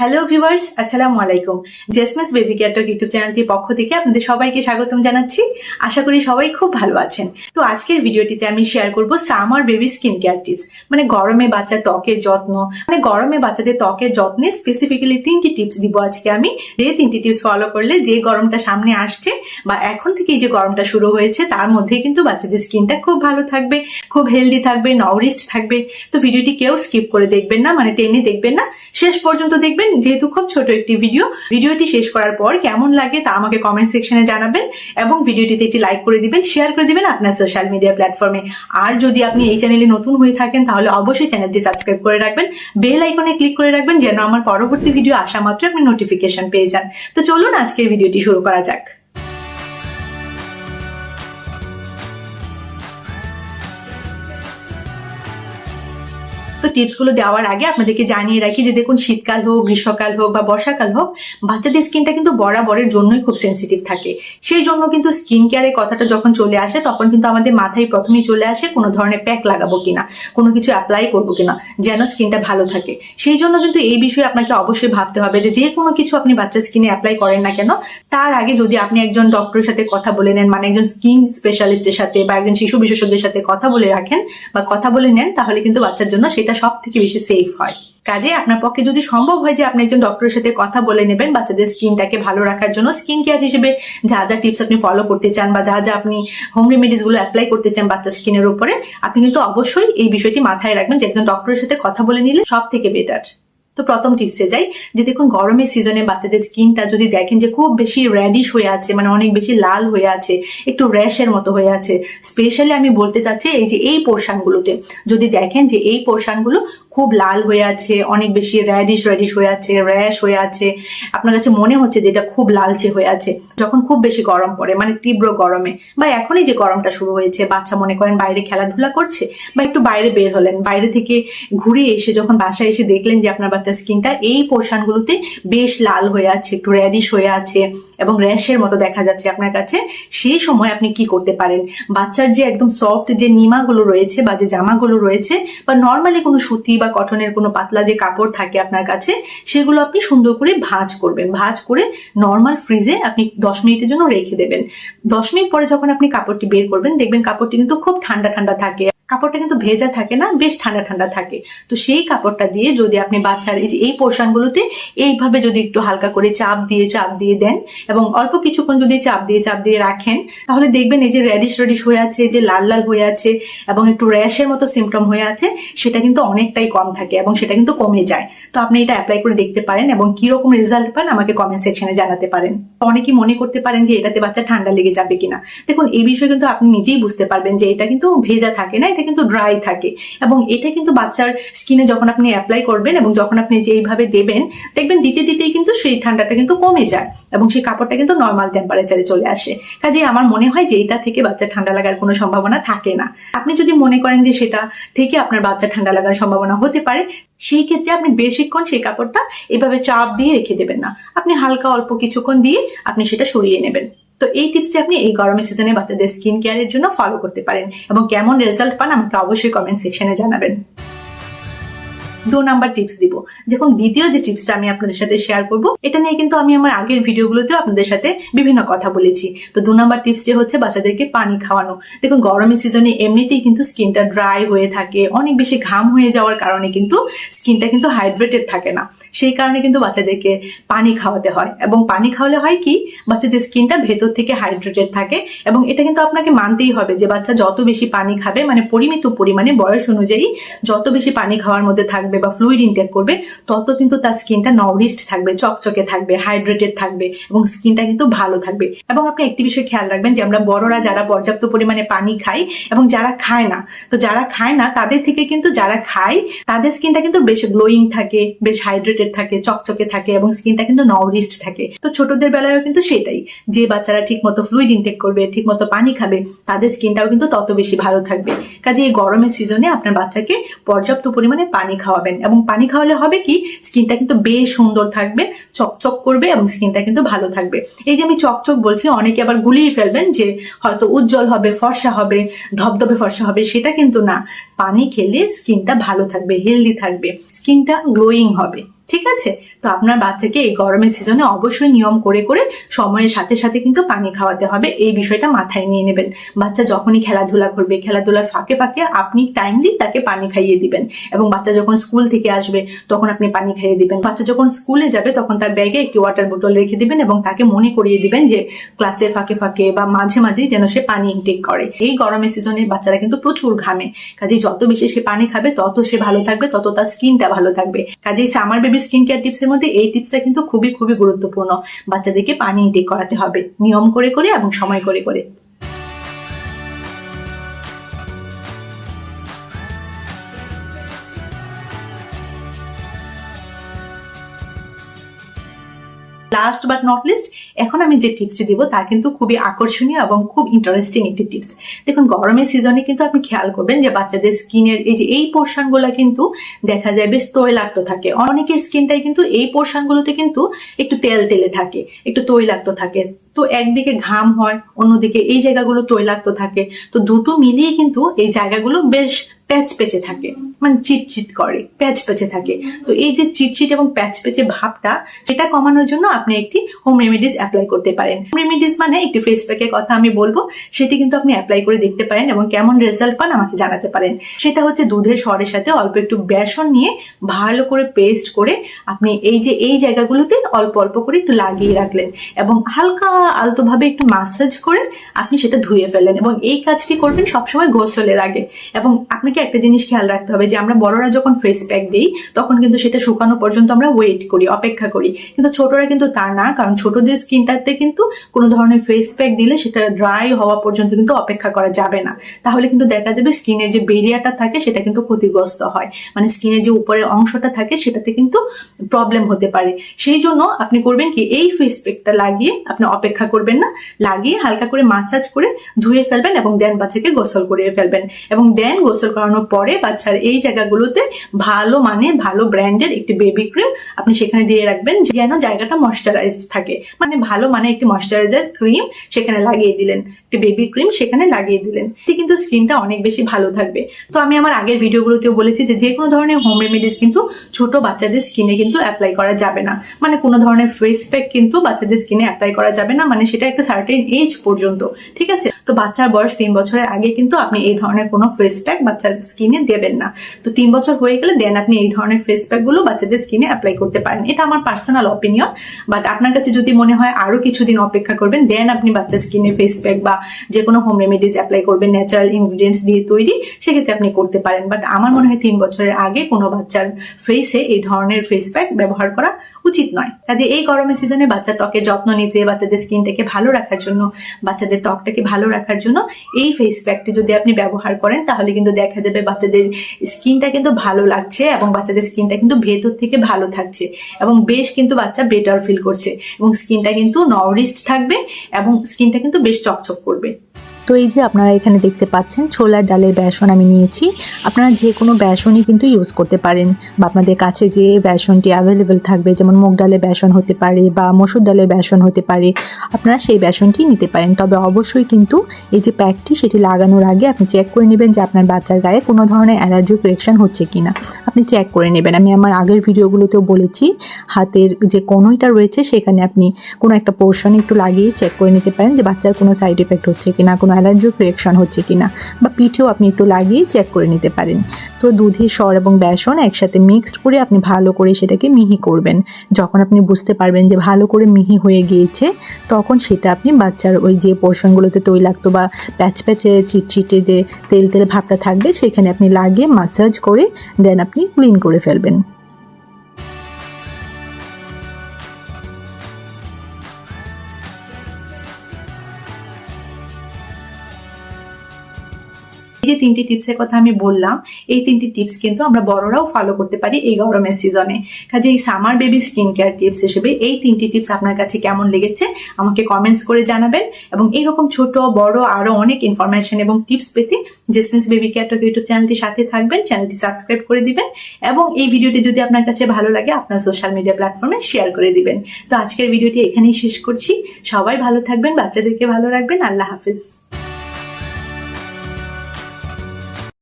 Hello viewers আসসালামু আলাইকুম। জেসমাস baby কেয়ারটক YouTube চ্যানেলটির পক্ষ থেকে আপনাদের সবাইকে স্বাগতম জানাচ্ছি। আশা করি সবাই খুব ভালো আছেন। তো আজকের ভিডিওটিতে আমি শেয়ার করব summer baby skin care tips মানে গরমে বাচ্চার ত্বকের যত্ন মানে গরমে বাচ্চাদের ত্বকের যত্নে স্পেসিফিক্যালি তিনটি টিপস দিব আজকে আমি। যে তিনটি টিপস ফলো করলে যে গরমটা সামনে আসছে বা এখন থেকেই যে গরমটা শুরু হয়েছে, তার মধ্যেই কিন্তু বাচ্চাদের স্কিনটা খুব ভালো থাকবে, খুব হেলদি থাকবে নরিস্ট থাকবে। তো ভিডিওটি কেউ স্কিপ করে দেখবেন না মানে টেনে দেখবেন না। শেষ পর্যন্ত দেখবেন যেহেতু খুব ছোট একটি ভিডিও ভিডিওটি শেষ করার পর কেমন লাগে তা আমাকে কমেন্ট সেকশনে জানাবেন এবং ভিডিওটিতে একটি লাইক করে দিবেন শেয়ার করে দিবেন আপনার সোশ্যাল মিডিয়া প্ল্যাটফর্মে আর যদি আপনি এই চ্যানেলে নতুন হয়ে থাকেন, তাহলে অবশ্যই চ্যানেলটি সাবস্ক্রাইব করে রাখবেন বেল আইকনে ক্লিক করে রাখবেন, যেন আমার পরবর্তী ভিডিও আসা মাত্র আপনি নোটিফিকেশন পেয়ে যান। তো চলুন আজকের ভিডিওটি শুরু করা যাক। তো টিপসগুলো দেওয়ার আগে আপনাদেরকে জানিয়ে রাখি যে দেখুন শীতকাল হোক, গ্রীষ্মকাল হোক বা বর্ষাকাল হোক, বাচ্চাদের স্কিনটা কিন্তু বরাবরের জন্যই খুব সেন্সিটিভ থাকে। সেই জন্য কিন্তু স্কিন কেয়ারের কথাটা যখন চলে আসে, তখন কিন্তু আমাদের মাথায় প্রথমেই চলে আসে কোনো ধরনের প্যাক লাগাবো কিনা, কোনো কিছু অ্যাপ্লাই করব কিনা, যেন স্কিনটা ভালো থাকে। সেই জন্য কিন্তু এই বিষয়ে আপনাকে অবশ্যই ভাবতে হবে যে যে কোনো কিছু আপনি বাচ্চার স্কিনে অ্যাপ্লাই করেন না কেন, তার আগে যদি আপনি একজন ডক্টরের সাথে কথা বলে নেন মানে একজন স্কিন স্পেশালিস্টের সাথে বা একজন শিশু বিশেষজ্ঞের সাথে কথা বলে রাখেন বা কথা বলে নেন, তাহলে কিন্তু বাচ্চার জন্য সেটা সব থেকে বেশি সেফ হয়। কাজে আপনার পক্ষে যদি সম্ভব হয় যে আপনি একজন ডক্টরের সাথে কথা বলে নেবেন, বাচ্চাদের স্কিনটাকে ভালো রাখার জন্য স্কিন কেয়ার হিসেবে যা যা টিপস আপনি ফলো করতে চান বা যা যা আপনি হোম রেমেডিসগুলো অ্যাপ্লাই করতে চান বাচ্চার স্কিনের উপরে, আপনি কিন্তু অবশ্যই এই বিষয়টি মাথায় রাখবেন যে একজন ডক্টরের সাথে কথা বলে নিলে সব থেকে বেটার তো প্রথম টিপসে যাই, যে দেখুন গরমের সিজনে বাচ্চাদের স্কিনটা যদি দেখেন যে খুব বেশি র্যাডিশ হয়ে আছে মানে অনেক বেশি লাল হয়ে আছে, একটু র্যাশের মতো হয়ে আছে স্পেশালি আমি বলতে চাচ্ছি এই যে এই পোর্শানগুলোতে যদি দেখেন যে এই পোর্শনগুলো খুব লাল হয়ে আছে, অনেক বেশি র্যাডিশ র্যাডিশ হয়ে আছে র্যাশ হয়ে আছে। আপনার কাছে মনে হচ্ছে যে এটা খুব লালচে হয়ে আছে, যখন খুব বেশি গরম পড়ে মানে তীব্র গরমে। বা এখনই যে গরমটা শুরু হয়েছে, বাচ্চা মনে করেন বাইরে খেলাধুলা করছে, বা একটু বাইরে বের হলেন, বাইরে থেকে ঘুরে এসে যখন বাসায় এসে দেখলেন যে আপনার বাচ্চার স্কিনটা, এই পোর্শনগুলোতে বেশ লাল হয়ে আছে, একটু র্যাডিশ হয়ে আছে এবং র্যাশের মতো দেখা যাচ্ছে আপনার কাছে, সেই সময় আপনি কি করতে পারেন? বাচ্চার যে একদম সফট যে নিমাগুলো রয়েছে বা যে জামাগুলো রয়েছে, বা নর্মালি কোনো সুতি বা কটনের কোনো পাতলা যে কাপড় থাকে আপনার কাছে, সেগুলো আপনি সুন্দর করে ভাঁজ করবেন। ভাঁজ করে নর্মাল ফ্রিজে আপনি দশ মিনিটের জন্য রেখে দেবেন। দশ মিনিট পরে যখন আপনি কাপড়টি বের করবেন, দেখবেন কাপড়টি কিন্তু খুব ঠান্ডা ঠান্ডা থাকে। কাপড়টা কিন্তু ভেজা থাকে না, বেশ ঠান্ডা ঠান্ডা থাকে। তো সেই কাপড়টা দিয়ে যদি আপনি বাচ্চার এই যে এই পোর্শনগুলোতে এইভাবে যদি একটু হালকা করে চাপ দিয়ে চাপ দিয়ে দেন এবং অল্প কিছুক্ষণ যদি চাপ দিয়ে চাপ দিয়ে রাখেন, তাহলে দেখবেন এই যে র্যাডিশ র্যাডিশ হয়ে আছে, যে লাল লাল হয়ে আছে এবং একটু র্যাশের মতো সিমটম হয়ে আছে, সেটা কিন্তু অনেকটাই কম থাকে এবং সেটা কিন্তু কমে যায়। তো আপনি এটা অ্যাপ্লাই করে দেখতে পারেন এবং কীরকম রেজাল্ট পান আমাকে কমেন্ট সেকশনে জানাতে পারেন। অনেকেই মনে করতে পারেন যে এটাতে বাচ্চা ঠান্ডা লেগে যাবে কিনা। দেখুন, এই বিষয়ে কিন্তু আপনি নিজেই বুঝতে পারবেন যে এটা কিন্তু ভেজা থাকে না এটা কিন্তু ড্রাই থাকে। এবং এটা কিন্তু বাচ্চার স্কিনে যখন আপনি অ্যাপ্লাই করবেন এবং যখন আপনি যে এইভাবে দেবেন, দেখবেন দিতে দিতেই কিন্তু সেই ঠান্ডাটা কিন্তু কমে যায় এবং সেই কাপড়টা কিন্তু নর্মাল টেম্পারেচারে চলে আসে। কাজে আমার মনে হয় যে এটা থেকে বাচ্চা ঠান্ডা লাগার কোনো সম্ভাবনা থাকে না। আপনি যদি মনে করেন যে সেটা থেকে আপনার বাচ্চা ঠান্ডা লাগার সম্ভাবনা হতে পারে, সেই ক্ষেত্রে আপনি বেশিক্ষণ সেই কাপড়টা এভাবে চাপ দিয়ে রেখে দেবেন না। আপনি হালকা অল্প কিছুক্ষণ দিয়ে আপনি সেটা সরিয়ে নেবেন। তো এই টিপসটি আপনি এই গরমের সিজনে বাচ্চাদের স্কিন কেয়ারের জন্য ফলো করতে পারেন এবং কেমন রেজাল্ট পান আমাকে অবশ্যই কমেন্ট সেকশনে জানাবেন। দু নাম্বার টিপস দিব। দেখুন, দ্বিতীয় যে টিপসটা আমি আপনাদের সাথে শেয়ার করব, এটা নিয়ে কিন্তু আমি আমার আগের ভিডিওগুলোতেও আপনাদের সাথে বিভিন্ন কথা বলেছি। তো দু নাম্বার টিপসটি হচ্ছে বাচ্চাদেরকে পানি খাওয়ানো। দেখুন, গরমের সিজনে এমনিতেই কিন্তু স্কিনটা ড্রাই হয়ে থাকে, অনেক বেশি ঘাম হয়ে যাওয়ার কারণে কিন্তু স্কিনটা কিন্তু হাইড্রেটেড থাকে না। সেই কারণে কিন্তু বাচ্চাদেরকে পানি খাওয়াতে হয়। এবং পানি খাওয়ালে হয় কি? বাচ্চাদের স্কিনটা ভেতর থেকে হাইড্রেটেড থাকে এবং এটা কিন্তু আপনাকে মানতেই হবে যে বাচ্চা যত বেশি পানি খাবে মানে পরিমিত পরিমাণে বয়স অনুযায়ী যত বেশি পানি খাওয়ার মধ্যে থাকবে বা ফ্লুইড ইনটেক করবে, তত কিন্তু তার স্কিনটা নরিস্ট থাকবে, চকচকে থাকবে হাইড্রেটেড থাকবে এবং স্কিনটা কিন্তু ভালো থাকবে। এবং আপনি একটি বিষয় খেয়াল রাখবেন যে আমরা বড়রা যারা পর্যাপ্ত পরিমাণে পানি খাই এবং যারা খায় না, তো যারা খায় না তাদের থেকে কিন্তু যারা খায়, তাদের স্কিনটা কিন্তু বেশ গ্লোয়িং থাকে, বেশ হাইড্রেটেড থাকে, চকচকে থাকে এবং স্কিনটা কিন্তু নরিস্ট থাকে। তো ছোটদের বেলায়ও কিন্তু সেটাই, যে বাচ্চারা ঠিক মতো ফ্লুইড ইনটেক করবে ঠিক মতো পানি খাবে, তাদের স্কিনটাও কিন্তু তত বেশি ভালো থাকবে। কাজে এই গরমের সিজনে আপনার বাচ্চাকে পর্যাপ্ত পরিমাণে পানি খাওয়াবেন এবং পানি খাওয়ালে হবে কি? স্কিনটা কিন্তু বেশ সুন্দর থাকবে, চকচক করবে এবং স্কিনটা কিন্তু ভালো থাকবে। এই যে আমি চকচক বলছি, অনেকে আবার গুলিয়ে ফেলবেন যে হয়তো উজ্জ্বল হবে, ফর্সা হবে, ধবধবে ফর্সা হবে, সেটা কিন্তু না। পানি খেলে স্কিনটা ভালো থাকবে হেলদি থাকবে, স্কিনটা গ্লোয়িং হবে, ঠিক আছে? তো আপনার বাচ্চাকে এই গরমের সিজনে অবশ্যই নিয়ম করে করে সময়ের সাথে সাথে কিন্তু পানি খাওয়াতে হবে, এই বিষয়টা মাথায় নিয়ে নেবেন। বাচ্চা যখনই খেলাধুলা করবে, খেলাধুলার ফাঁকে ফাঁকে আপনি টাইমলি তাকে পানি খাইয়ে দিবেন। এবং বাচ্চা যখন স্কুল থেকে আসবে, তখন আপনি পানি খাইয়ে দিবেন। বাচ্চা যখন স্কুলে যাবে, তখন তার ব্যাগে একটি ওয়াটার বোতল রেখে দিবেন এবং তাকে মনে করিয়ে দিবেন যে ক্লাসের ফাঁকে ফাঁকে বা মাঝে মাঝেই যেন সে পানি ইনটেক করে। এই গরমের সিজনে বাচ্চারা কিন্তু প্রচুর ঘামে। কাজেই যত বেশি সে পানি খাবে, তত সে ভালো থাকবে, তত তার স্কিনটা ভালো থাকবে। কাজেই সামার বেবি স্কিন কেয়ার টিপসের মধ্যে এই টিপসটা কিন্তু খুবই খুবই গুরুত্বপূর্ণ। বাচ্চাদেরকে পানি ইনটেক করাতে হবে, নিয়ম করে করে এবং সময় করে করে। লাস্ট বাট নট লিস্ট এখন আমি যে টিপসটি দিব তা কিন্তু খুবই আকর্ষণীয় এবং খুব ইন্টারেস্টিং একটি টিপস দেখুন, গরমের সিজনে কিন্তু আপনি খেয়াল করবেন যে বাচ্চাদের স্কিনের এই যে এই পোর্শনগুলো কিন্তু দেখা যায় বেশ তৈলাক্ত থাকে। অনেকের স্কিনটাই কিন্তু এই পোর্শনগুলোতে কিন্তু একটু তেল তেলে থাকে, একটু তৈলাক্ত থাকে। তো একদিকে ঘাম হয়, অন্যদিকে এই জায়গাগুলো তৈলাক্ত থাকে। তো দুটো মিলিয়ে কিন্তু এই জায়গাগুলো বেশ প্যাচ পেচে থাকে মানে চিটচিট করে প্যাচ পেচে থাকে। তো এই যে চিটচিট এবং প্যাচ পেচে ভাবটা, সেটা কমানোর জন্য আপনি একটি হোম রেমেডিস অ্যাপ্লাই করতে পারেন। রেমেডিস মানে একটি ফেস প্যাকের কথা আমি বলব, সেটি কিন্তু আপনি অ্যাপ্লাই করে দেখতে পারেন এবং কেমন রেজাল্ট পান আমাকে জানাতে পারেন। সেটা হচ্ছে দুধের স্বরের সাথে অল্প একটু বেসন নিয়ে ভালো করে পেস্ট করে আপনি এই যে, এই জায়গাগুলোতে অল্প অল্প করে একটু লাগিয়ে রাখলেন এবং হালকা আলতোভাবে একটু মাসাজ করে আপনি সেটা ধুয়ে ফেলেন এবং এই কাজটি করবেন সবসময় গোসলের আগে। এবং আপনাকে একটা জিনিস খেয়াল রাখতে হবে যে, আমরা বড়রা যখন ফেস প্যাক দিই, তখন কিন্তু সেটা শুকানো পর্যন্ত আমরা ওয়েট করি, অপেক্ষা করি। কিন্তু ছোটরা কিন্তু তা না, কারণ ছোটদের স্কিনটাতে কিন্তু কোনো ধরনের ফেস প্যাক দিলে সেটা ড্রাই হওয়া পর্যন্ত কিন্তু অপেক্ষা করা যাবে না। তাহলে কিন্তু দেখা যাবে স্কিনের যে বেরিয়াটা থাকে সেটা কিন্তু ক্ষতিগ্রস্ত হয়। মানে স্কিনের যে উপরের অংশটা থাকে সেটাতে কিন্তু প্রবলেম হতে পারে। সেই জন্য আপনি করবেন কি, এই ফেস প্যাকটা লাগিয়ে আপনি অপেক্ষা করবেন না। লাগিয়ে হালকা করে মাসাজ করে ধুয়ে ফেলবেন এবং দেন বাচ্চাকে গোসল করিয়ে ফেলবেন। এবং দেন গোসল করানোর পরে বাচ্চার এই জায়গাগুলোতে ভালো মানে ভালো ব্র্যান্ডের একটি বেবি ক্রিম আপনি সেখানে দিয়ে রাখবেন, যেন জায়গাটা ময়শ্চারাইজ থাকে। মানে ভালো মানে একটি ময়শ্চারাইজার ক্রিম সেখানে লাগিয়ে দিলেন। একটি বেবি ক্রিম সেখানে লাগিয়ে দিলেন। এতে কিন্তু স্কিনটা অনেক বেশি ভালো থাকবে। তো আমি আমার আগের ভিডিওগুলোতেও বলেছি যে যে কোনো ধরনের হোম রেমেডিস কিন্তু ছোট বাচ্চাদের স্কিনে কিন্তু অ্যাপ্লাই করা যাবে না। মানে কোনো ধরনের ফেস প্যাক কিন্তু বাচ্চাদের স্কিনে অ্যাপ্লাই করা যাবে না। মানে সেটা একটা সার্টেন এজ পর্যন্ত। ঠিক আছে? তো বাচ্চার বয়স তিন বছরের আগে কিন্তু আপনি এই ধরনের কোনো ফেস প্যাক বাচ্চার স্কিনে দেবেন না। তো তিন বছর হয়ে গেলে দেন আপনি এই ধরনের ফেস প্যাকগুলো বাচ্চাদের স্কিনে অ্যাপ্লাই করতে পারেন। এটা আমার পার্সোনাল অপিনিয়ন বাট আপনার কাছে যদি মনে হয় আরও কিছুদিন অপেক্ষা করবেন দেন আপনি বাচ্চার স্কিনে ফেস প্যাক বা যে কোনো হোম রেমেডিস অ্যাপ্লাই করবেন ন্যাচারাল ইনগ্রিডিয়েন্টস দিয়ে তৈরি, সেক্ষেত্রে আপনি করতে পারেন। বাট আমার মনে হয় তিন বছরের আগে কোনো বাচ্চার ফেসে এই ধরনের ফেস প্যাক ব্যবহার করা উচিত নয়। কাজে এই গরমের সিজনে বাচ্চার ত্বকের যত্ন নিতে, বাচ্চাদের স্কিনটাকে ভালো রাখার জন্য, বাচ্চাদের ত্বকটাকে ভালো রাখার জন্য এই ফেস প্যাকটি যদি আপনি ব্যবহার করেন, তাহলে কিন্তু দেখা যাবে বাচ্চাদের স্কিনটা কিন্তু ভালো লাগছে এবং বাচ্চাদের স্কিনটা কিন্তু ভেতর থেকে ভালো থাকছে এবং বেশ কিন্তু বাচ্চা বেটার ফিল করছে এবং স্কিনটা কিন্তু নরিস্ট থাকবে এবং স্কিনটা কিন্তু বেশ চকচক করবে। তো এই যে আপনারা এখানে দেখতে পাচ্ছেন, ছোলার ডালের বেসন আমি নিয়েছি। আপনারা যে কোনো বেসনই কিন্তু ইউজ করতে পারেন বা আপনাদের কাছে যে বেসনটি অ্যাভেলেবেল থাকবে, যেমন মুগ ডালের বেসন হতে পারে বা মসুর ডালের বেসন হতে পারে, আপনারা সেই বেসনটি নিতে পারেন। তবে অবশ্যই কিন্তু এই যে প্যাকটি সেটি লাগানোর আগে আপনি চেক করে নেবেন যে আপনার বাচ্চার গায়ে কোনো ধরনের অ্যালার্জিক রিয়েকশন হচ্ছে কি না আপনি চেক করে নেবেন। আমি আমার আগের ভিডিওগুলোতেও বলেছি, হাতের যে কোনোইটা রয়েছে সেখানে আপনি কোনো একটা পোর্শন একটু লাগিয়ে চেক করে নিতে পারেন যে বাচ্চার কোনো সাইড এফেক্ট হচ্ছে কি না কোনো অ্যালার্জিক রিয়েকশন হচ্ছে কিনা বা পিঠেও আপনি একটু লাগিয়ে চেক করে নিতে পারেন। তো দুধের স্বর এবং বেসন একসাথে মিক্সড করে আপনি ভালো করে সেটাকে মিহি করবেন। যখন আপনি বুঝতে পারবেন যে ভালো করে মিহি হয়ে গিয়েছে, তখন সেটা আপনি বাচ্চার ওই যে পোর্শনগুলোতে তৈলাক্ত বা প্যাচ প্যাচে চিটচিটে যে তেল তেল ভাবটা থাকবে, সেখানে আপনি লাগিয়ে মাসাজ করে দেন আপনি ক্লিন করে ফেলবেন। যে তিনটি টিপসের কথা আমি বললাম, এই তিনটি টিপস কিন্তু আমরা বড়রাও ফলো করতে পারি এই গরমের সিজনে কাজে এই summer baby skin care tips হিসেবে এই তিনটি টিপস আপনার কাছে কেমন লেগেছে আমাকে কমেন্টস করে জানাবেন এবং এইরকম ছোট, বড় আরও অনেক ইনফরমেশন এবং টিপস পেতে জেসেন্স বেবি কেয়ার টক ইউটিউব চ্যানেলটির সাথে থাকবেন চ্যানেলটি সাবস্ক্রাইব করে দিবেন এবং এই ভিডিওটি যদি আপনার কাছে ভালো লাগে, আপনার সোশ্যাল মিডিয়া প্ল্যাটফর্মে শেয়ার করে দিবেন। তো আজকের ভিডিওটি এখানেই শেষ করছি। সবাই ভালো থাকবেন, বাচ্চাদেরকে ভালো রাখবেন। আল্লাহ হাফিজ।